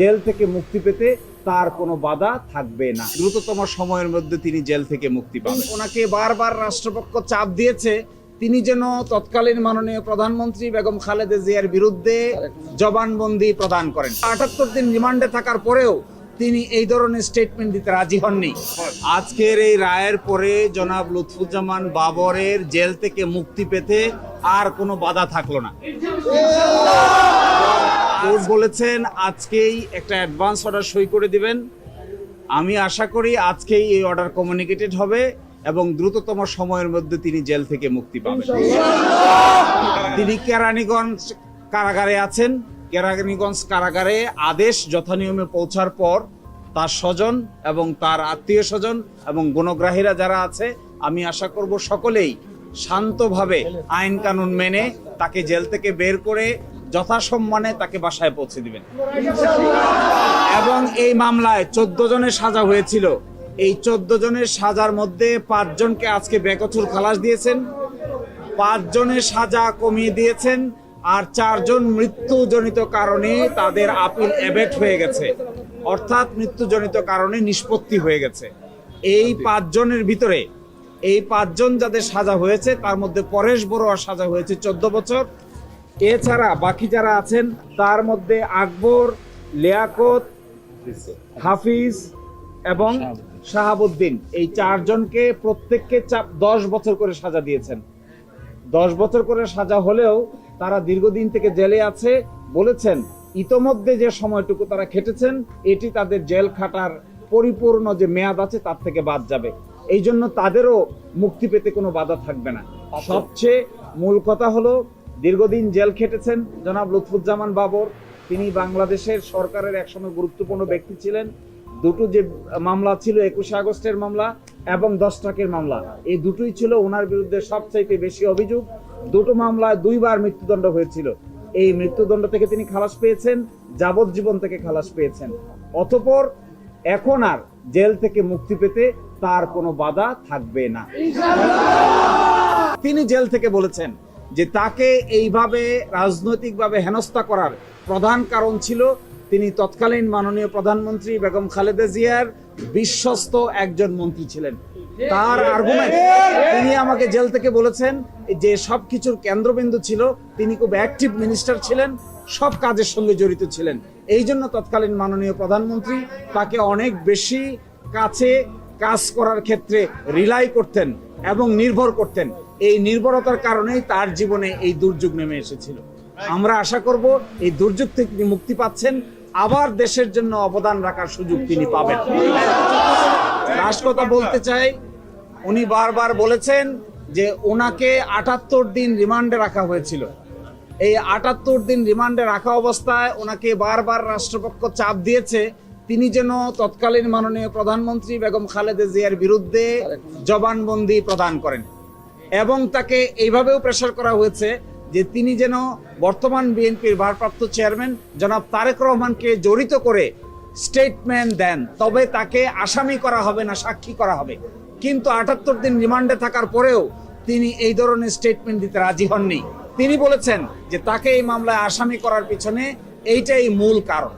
Jail থেকে মুক্তি পেতে তার কোনো বাধা থাকবে না। দ্রুততম সময়ের মধ্যে তিনি জেল থেকে মুক্তি পাবেন। ওনাকে বারবার রাষ্ট্রপক্ষ চাপ দিয়েছে। তিনি যেন তৎকালীন মাননীয় প্রধানমন্ত্রী বেগম খালেদা জিয়ার বিরুদ্ধে জবানবন্দি প্রদান করেন। আটাত্তর দিন রিমান্ডে থাকার পরেও তিনি এই ধরনের স্টেটমেন্ট দিতে রাজি হননি। আজকের এই রায়ের পরে জনাব লুৎফুজ্জামান বাবরের জেল থেকে মুক্তি পেতে আর কোনো বাধা থাকল না। কোর্ট বলেছেন আজকেই একটা অ্যাডভান্স অর্ডার সই করে দিবেন। আমি আশা করি আজকেই এই অর্ডার কমিউনিকেটেড হবে এবং দ্রুততম সময়ের মধ্যে তিনি জেল থেকে মুক্তি পাবেন। তিনি কেরানীগঞ্জ কারাগারে আছেন। কেরানীগঞ্জ কারাগারে আদেশ যথানিয়মে পৌঁছার পর তার স্বজন এবং তার আত্মীয় স্বজন এবং গুণগ্রাহীরা যারা আছে, আমি আশা করব সকলেই শান্তভাবে আইন কানুন মেনে তাকে জেল থেকে বের করে যথাসম্মানে তাকে বাসায় পৌঁছে দিবেন। এবং এই মামলায় চোদ্দ জনের সাজা হয়েছিল। এই চোদ্দ জনের সাজার মধ্যে পাঁচজনকে আজকে বেকথুর খালাস দিয়েছেন পাঁচজনের সাজা কমিয়ে দিয়েছেন, আর চারজন মৃত্যুজনিত কারণে তাদের আপিল অ্যাবেট হয়ে গেছে। অর্থাৎ মৃত্যুজনিত কারণে নিষ্পত্তি হয়ে গেছে। এই পাঁচজনের ভিতরে, এই পাঁচজন যাদের সাজা হয়েছে, তার মধ্যে পরেশ বড়ুয়ার সাজা হয়েছে চোদ্দ বছর এছাড়া বাকি যারা আছেন তার মধ্যে আকবর লিয়াকত হাফিজ এবং শাহাবুদ্দিন। এই চারজনকে প্রত্যেককে দশ বছর করে সাজা দিয়েছেন। দশ বছর করে সাজা হলেও তারা দীর্ঘদিন থেকে জেলে আছে। বলেছেন ইতোমধ্যে যে সময়টুকু তারা খেটেছেন এটি তাদের জেল খাটার পরিপূর্ণ যে মেয়াদ আছে তার থেকে বাদ যাবে। এই জন্য তাদেরও মুক্তি পেতে কোনো বাধা থাকবে না। সবচেয়ে মূল কথা হলো দীর্ঘদিন জেল খেটেছেন জনাব লুৎফুজ্জামান বাবর। তিনি বাংলাদেশের সরকারের একসময় গুরুত্বপূর্ণ ব্যক্তি ছিলেন। দুটো যে মামলা ছিল, একুশে আগস্টের মামলা এবং দশ টাকের মামলা। এই দুটোই ছিল ওনার বিরুদ্ধে সবচাইতে বেশি অভিযোগ। দুটো মামলায় দুইবার মৃত্যুদণ্ড হয়েছিল। এই মৃত্যুদণ্ড থেকে তিনি খালাস পেয়েছেন, যাবজ্জীবন থেকে খালাস পেয়েছেন। অতপর এখন আর জেল থেকে মুক্তি পেতে তার কোনো বাধা থাকবে না। তিনি জেল থেকে বলেছেন যে তাকে এইভাবে রাজনৈতিকভাবে হেনস্থা করার প্রধান কারণ ছিল তিনি তৎকালীন মাননীয় প্রধানমন্ত্রী বেগম খালেদা জিয়ার বিশ্বস্ত একজন মন্ত্রী ছিলেন। তার আর্গুমেন্ট তিনি আমাকে জেল থেকে বলেছেন যে সব কিছুর কেন্দ্রবিন্দু ছিল, তিনি খুব অ্যাক্টিভ মিনিস্টার ছিলেন, সব কাজের সঙ্গে জড়িত ছিলেন। এই জন্য তৎকালীন মাননীয় প্রধানমন্ত্রী তাকে অনেক বেশি কাছে কাজ করার ক্ষেত্রে রিলাই করতেন এবং নির্ভর করতেন। এই নির্ভরতার কারণেই তার জীবনে এই দুর্যোগ নেমে এসেছিল। আমরা আশা করব এই দুর্যোগ থেকে মুক্তি পাচ্ছেন, আবার দেশের জন্য অবদান রাখার সুযোগ তিনি পাবেন। লাস্ট কথা বলতে চাই, উনি বারবার বলেছেন যে ওনাকে আটাত্তর দিন রিমান্ডে রাখা হয়েছিল। এই আটাত্তর দিন রিমান্ডে রাখা অবস্থায় ওনাকে বারবার রাষ্ট্রপক্ষ চাপ দিয়েছে, তিনি যেন তৎকালীন মাননীয় প্রধানমন্ত্রী বেগম খালেদা জিয়ার বিরুদ্ধে জবানবন্দি প্রদান করেন। এবং তাকে এইভাবেও প্রেশার করা হয়েছে যে তিনি যেন বর্তমান বিএনপির ভারপ্রাপ্ত চেয়ারম্যান জনাব তারেক রহমানকে জড়িত করে স্টেটমেন্ট দেন। তবে তাকে আসামি করা হবে না, সাক্ষী করা হবে। কিন্তু আটাত্তর দিন রিমান্ডে থাকার পরেও তিনি এই ধরনের স্টেটমেন্ট দিতে রাজি হননি। তিনি বলেছেন যে তাকে এই মামলায় আসামি করার পিছনে এইটাই মূল কারণ।